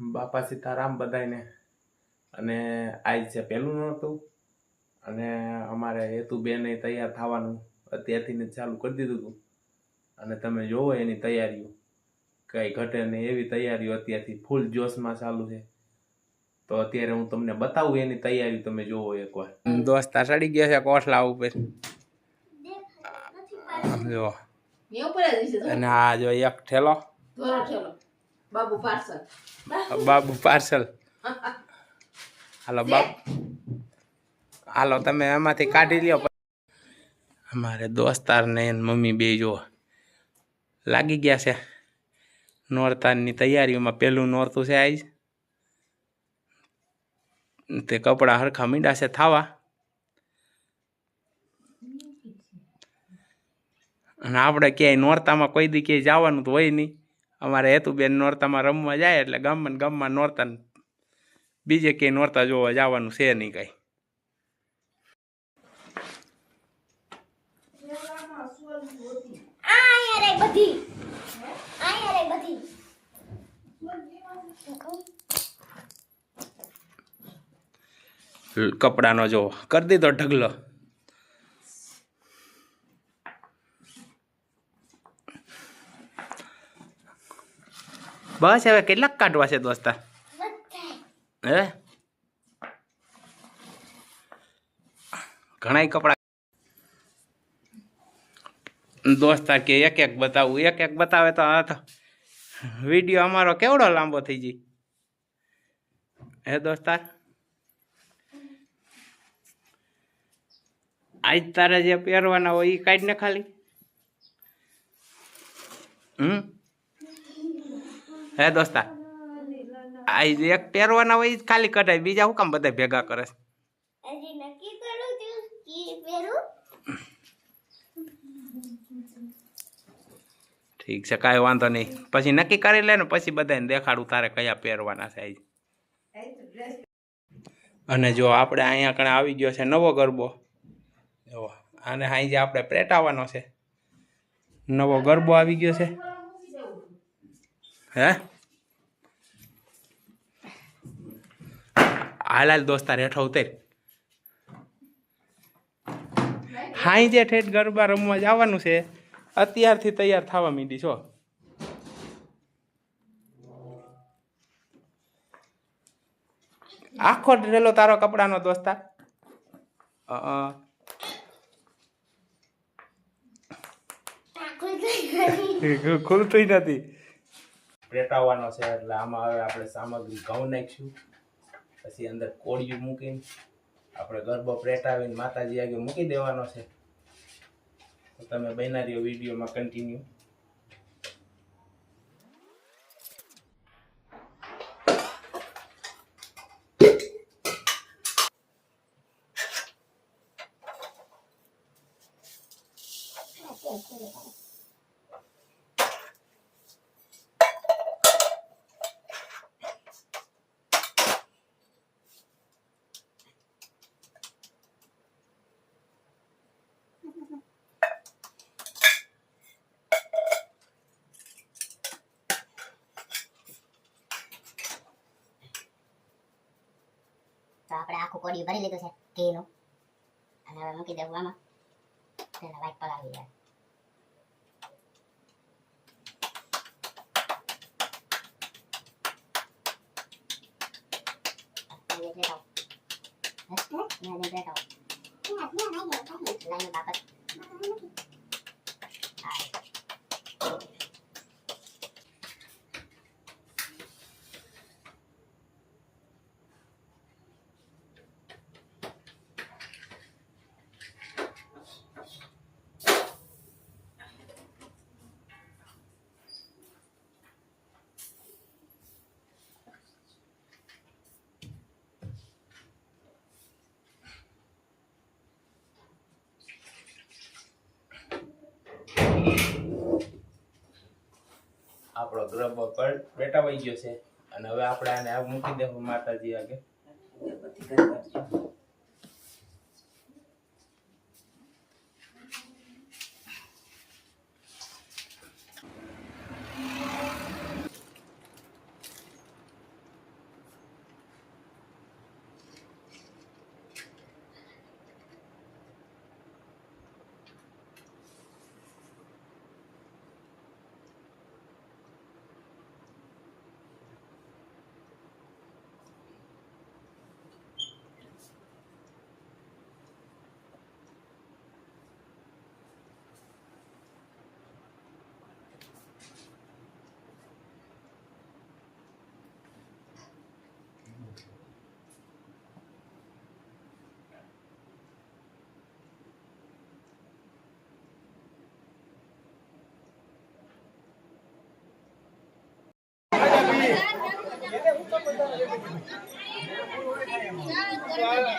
બાપા સીતારામ બધાને અને આજ છે પહેલું નહોતું અને અમારે હેતુબેને તૈયાર થવાનું અત્યારથી જ ચાલુ કરી દીધું હતું. અને તમે જોવો એની તૈયારીઓ. કઈ ઘટે ને એવી તૈયારીઓ અત્યારથી ફૂલ જોશમાં ચાલુ છે. તો અત્યારે હું તમને બતાવું એની તૈયારી તમે જોવો એકવાર. દોસ્તા ચડી ગયા છે કોઠલા ઉપર. જો. અને આ જો એક ઠેલો. ઠેલો. બાબુ પાર્સલ બાબુ પાર્સલ હાલો બાબુ હાલો તમે એમાંથી કાઢી લ્યો. અમારે દોસ્તાર ને મમ્મી બે જો લાગી ગયા છે. નોરતાની તૈયારીઓમાં પહેલું નોરતું છે આજ. તે કપડાં હરખા મીંડા છે થાવા. અને આપણે ક્યાંય નોરતામાં કોઈ દી ક્યાંય જવાનું તો હોય નહીં. અમારે હેતુબેન નોરતામાં રમવા જાય એટલે ગામમાં ગામમાં નોરતા બીજે ક્યાંય નોરતા જોવા જવાનું છે નહીં કાંઈ. કપડાનો જો કરી દીધો ઢગલો. બસ હવે કેટલાક કાઢવા છે દોસ્તા? હે? ઘણાય કપડા. દોસ્તા કે એક એક બતાવું, એક એક બતાવે તો આ તો વીડિયો અમારો કેવડો લાંબો થઈ જઈ હે દોસ્તાર આજ તારે જે પહેરવાના હોય એ કાઢ ને ખાલી. હમ? હે દોસ્તા? આ એક પહેરવાના હોય ખાલી કઢાય બીજા હું કામ બધા ભેગા કરે છે? ઠીક છે કાંઈ વાંધો નહીં. પછી નક્કી કરી લે ને પછી બધાને દેખાડું તારે કયા પહેરવાના છે આજ અને જો આપણે અહીંયા કણે આવી ગયો છે નવો ગરબો. જો આને અહીં જે આપણે પ્રેટાવાનો છે. નવો ગરબો આવી ગયો છે. હે? હાલ હાલ દોસ્તાર હેઠો ઉતર. હાઈ જે ઠેઠ ગરબા રમવા જવાનું છે અત્યારથી તૈયાર થવા માંડી છો. આખો ડરેલો તારો કપડાનો દોસ્તાર. થઈ ખુલતું નથી. પેટાવવાનો છે, એટલે આમાં હવે આપણે સામગ્રી ઘઉં નાખીશું પછી અંદર કોળિયું મૂકીને આપણે ગરબો પેટાવીને માતાજી આગળ મૂકી દેવાનો છે. તો તમે બન્યા રહ્યો વિડીયોમાં કન્ટિન્યુ તો આપણે આખું કોડી ભરી લીધું છે ઘીનું. અને હવે મૂકી દેવું આમાં. તેને વાઇટ પલાળી જાય. લાઈન બાબત આપણો ગ્રહ પણ પેટાવાઈ ગયો છે. અને હવે આપણે આને મૂકી દેવું માતાજી આગળ. ખાલી